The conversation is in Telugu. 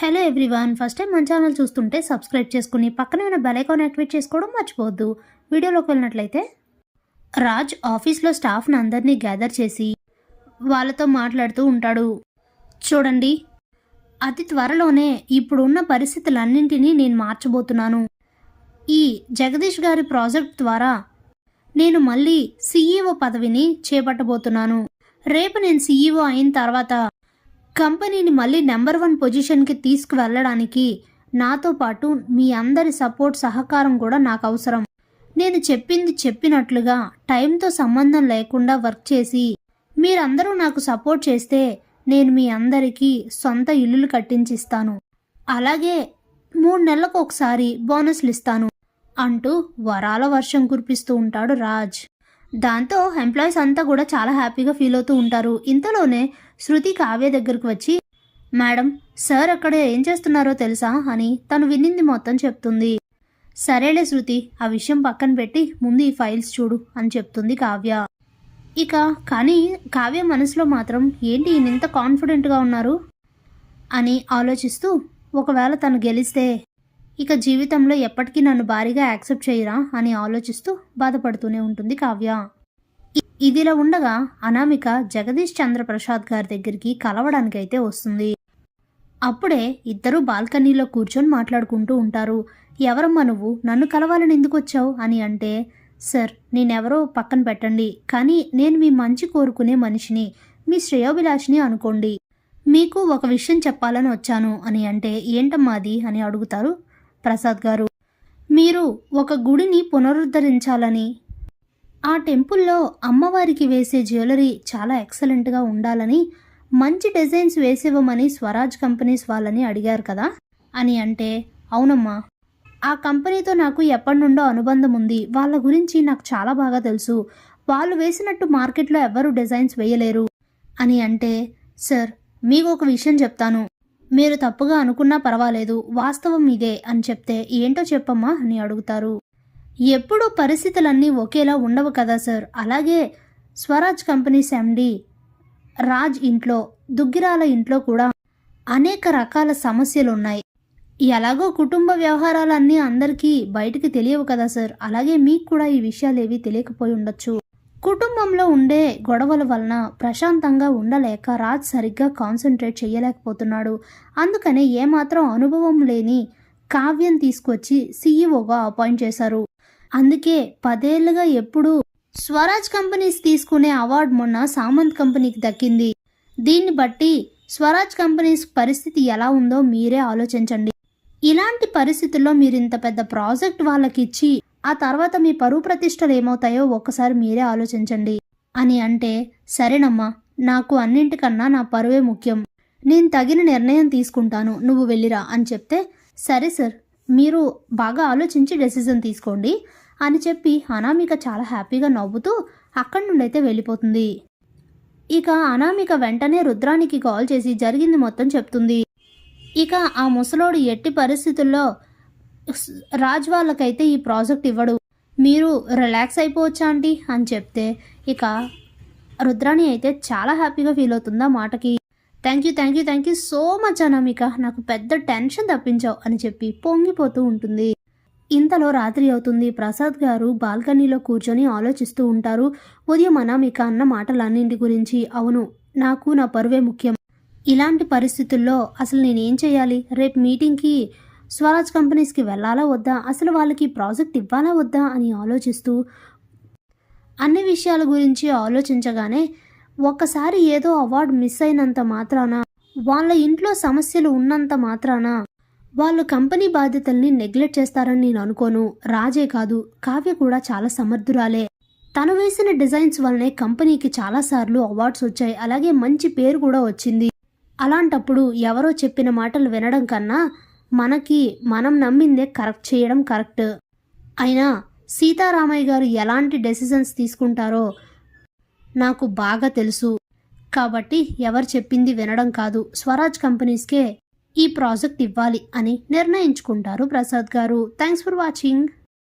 హలో ఎవ్రీవన్ ఫస్ట్ టైం మన ఛానల్ చూస్తుంటే సబ్స్క్రైబ్ చేసుకుని పక్కనే ఉన్న బెల్ ఐకాన్ యాక్టివేట్ చేసుకోవడం మర్చిపోవద్దు. వీడియోలోకి వెళ్ళినట్లయితే రాజ్ ఆఫీస్లో స్టాఫ్ని అందరినీ గ్యాదర్ చేసి వాళ్ళతో మాట్లాడుతూ ఉంటాడు. చూడండి అతి త్వరలోనే ఇప్పుడున్న పరిస్థితులన్నింటినీ నేను మార్చబోతున్నాను. ఈ జగదీష్ గారి ప్రాజెక్ట్ ద్వారా నేను మళ్ళీ సీఈఓ పదవిని చేపట్టబోతున్నాను. రేపు నేను సీఈఓ అయిన తర్వాత కంపెనీని మళ్ళీ నెంబర్ వన్ పొజిషన్కి తీసుకువెళ్ళడానికి నాతో పాటు మీ అందరి సపోర్ట్ సహకారం కూడా నాకు అవసరం. నేను చెప్పింది చెప్పినట్లుగా టైంతో సంబంధం లేకుండా వర్క్ చేసి మీరందరూ నాకు సపోర్ట్ చేస్తే నేను మీ అందరికీ సొంత ఇల్లులు కట్టించిస్తాను. అలాగే మూడు నెలలకు ఒకసారి బోనస్లు ఇస్తాను అంటూ వరాల వర్షం కురిపిస్తూ ఉంటాడు రాజ్. దాంతో ఎంప్లాయీస్ అంతా కూడా చాలా హ్యాపీగా ఫీల్ అవుతూ ఉంటారు. ఇంతలోనే శృతి కావ్య దగ్గరకు వచ్చి మేడం సార్ అక్కడ ఏం చేస్తున్నారో తెలుసా? అని తను వినింది మొత్తం చెప్తుంది. సరేలే శృతి ఆ విషయం పక్కన పెట్టి ముందు ఈ ఫైల్స్ చూడు అని చెప్తుంది కావ్య. ఇక కానీ కావ్య మనసులో మాత్రం ఏంటి ఈయన ఇంత కాన్ఫిడెంట్గా ఉన్నారు? అని ఆలోచిస్తూ ఒకవేళ తను గెలిస్తే ఇక జీవితంలో ఎప్పటికీ నన్ను భారీగా యాక్సెప్ట్ చేయరా అని ఆలోచిస్తూ బాధపడుతూనే ఉంటుంది కావ్య. ఇదిలా ఉండగా అనామిక జగదీష్ చంద్ర ప్రసాద్ గారి దగ్గరికి కలవడానికైతే వస్తుంది. అప్పుడే ఇద్దరూ బాల్కనీలో కూర్చొని మాట్లాడుకుంటూ ఉంటారు. ఎవరమ్మా నువ్వు? నన్ను కలవాలని ఎందుకు వచ్చావు? అని అంటే సార్ నేనెవరో పక్కన పెట్టండి. కానీ నేను మీ మంచి కోరుకునే మనిషిని మీ శ్రేయోభిలాషిని అనుకోండి. మీకు ఒక విషయం చెప్పాలని వచ్చాను. అని అంటే ఏంటమ్మా అది? అని అడుగుతారు ప్రసాద్ గారు. మీరు ఒక గుడిని పునరుద్ధరించాలని. ఆ టెంపుల్లో అమ్మవారికి వేసే జ్యువెలరీ చాలా ఎక్సలెంట్గా ఉండాలని మంచి డిజైన్స్ వేసివ్వమని స్వరాజ్ కంపెనీస్ వాళ్ళని అడిగారు కదా? అని అంటే అవునమ్మా. ఆ కంపెనీతో నాకు ఎప్పటి నుండో అనుబంధం ఉంది. వాళ్ళ గురించి నాకు చాలా బాగా తెలుసు. వాళ్ళు వేసినట్టు మార్కెట్లో ఎవ్వరూ డిజైన్స్ వేయలేరు. అని అంటే సార్ మీకు ఒక విషయం చెప్తాను. మీరు తప్పుగా అనుకున్నా పర్వాలేదు వాస్తవం ఇదే అని చెప్తే ఏంటో చెప్పమ్మా అని అడుగుతారు. ఎప్పుడూ పరిస్థితులన్నీ ఒకేలా ఉండవు కదా సార్. అలాగే స్వరాజ్ కంపెనీస్ ఎండి రాజ్ ఇంట్లో దుగ్గిరాల ఇంట్లో కూడా అనేక రకాల సమస్యలు ఉన్నాయి ఎలాగో కుటుంబ వ్యవహారాలన్నీ అందరికీ బయటికి తెలియవు కదా సార్. అలాగే మీకు కూడా ఈ విషయాలు ఏవి తెలియకపోయి ఉండొచ్చు. కుటుంబంలో ఉండే గొడవల వలన ప్రశాంతంగా ఉండలేక రాజ్ సరిగ్గా కాన్సన్ట్రేట్ చేయలేకపోతున్నాడు. అందుకనే ఏమాత్రం అనుభవం లేని కావ్యం తీసుకొచ్చి సీఈఓగా అపాయింట్ చేశారు. అందుకే పదేళ్ళుగా ఎప్పుడు స్వరాజ్ కంపెనీస్ తీసుకునే అవార్డు మొన్న సామంత్ కంపెనీకి దక్కింది. దీన్ని బట్టి స్వరాజ్ కంపెనీస్ పరిస్థితి ఎలా ఉందో మీరే ఆలోచించండి. ఇలాంటి పరిస్థితుల్లో మీరు ఇంత పెద్ద ప్రాజెక్ట్ వాళ్ళకి ఇచ్చి ఆ తర్వాత మీ పరువు ప్రతిష్టలు ఏమవుతాయో ఒక్కసారి మీరే ఆలోచించండి. అని అంటే సరేనమ్మా నాకు అన్నింటికన్నా నా పరువే ముఖ్యం. నేను తగిన నిర్ణయం తీసుకుంటాను నువ్వు వెళ్ళిరా అని చెప్తే సరే సార్ మీరు బాగా ఆలోచించి డెసిజన్ తీసుకోండి అని చెప్పి అనామిక చాలా హ్యాపీగా నవ్వుతూ అక్కడి నుండి అయితే వెళ్ళిపోతుంది. ఇక అనామిక వెంటనే రుద్రానికి కాల్ చేసి జరిగింది మొత్తం చెప్తుంది. ఇక ఆ ముసలోడు ఎట్టి పరిస్థితుల్లో రాజ్ వాళ్ళకైతే ఈ ప్రాజెక్ట్ ఇవ్వడు. మీరు రిలాక్స్ అయిపోవచ్చా అండి అని చెప్తే ఇక రుద్రాణి అయితే చాలా హ్యాపీగా ఫీల్ అవుతుంది ఆ మాటకి. Thank you thank you thank you so much Anamika నాకు పెద్ద టెన్షన్ తప్పించావు అని చెప్పి పొంగిపోతూ ఉంటుంది. ఇంతలో రాత్రి అవుతుంది. ప్రసాద్ గారు బాల్కనీలో కూర్చొని ఆలోచిస్తూ ఉంటారు ఉదయం అనామిక అన్న మాటలన్నింటి గురించి. అవును నాకు నా పరువే ముఖ్యం. ఇలాంటి పరిస్థితుల్లో అసలు నేనేం చేయాలి? రేపు మీటింగ్కి స్వరాజ్ కంపెనీస్కి వెళ్ళాలా వద్దా? అసలు వాళ్ళకి ప్రాజెక్ట్ ఇవ్వాలా వద్దా? అని ఆలోచిస్తూ అన్ని విషయాల గురించి ఆలోచించగానే ఒక్కసారి ఏదో అవార్డు మిస్ అయినంత మాత్రాన వాళ్ళ ఇంట్లో సమస్యలు ఉన్నంత మాత్రాన వాళ్ళు కంపెనీ బాధ్యతల్ని నెగ్లెక్ట్ చేస్తారని నేను అనుకోను. రాజే కాదు కావ్య కూడా చాలా సమర్థురాలే. తను వేసిన డిజైన్స్ వల్లనే కంపెనీకి చాలాసార్లు అవార్డ్స్ వచ్చాయి. అలాగే మంచి పేరు కూడా వచ్చింది. అలాంటప్పుడు ఎవరో చెప్పిన మాటలు వినడం కన్నా మనకి మనం నమ్మిందే కరెక్ట్ చేయడం కరెక్ట్. అయినా సీతారామయ్య గారు ఎలాంటి డెసిషన్స్ తీసుకుంటారో నాకు బాగా తెలుసు. కాబట్టి ఎవరు చెప్పింది వినడం కాదు. స్వరాజ్ కంపెనీస్కే ఈ ప్రాజెక్ట్ ఇవ్వాలి అని నిర్ణయించుకుంటారు ప్రసాద్ గారు. Thanks for watching.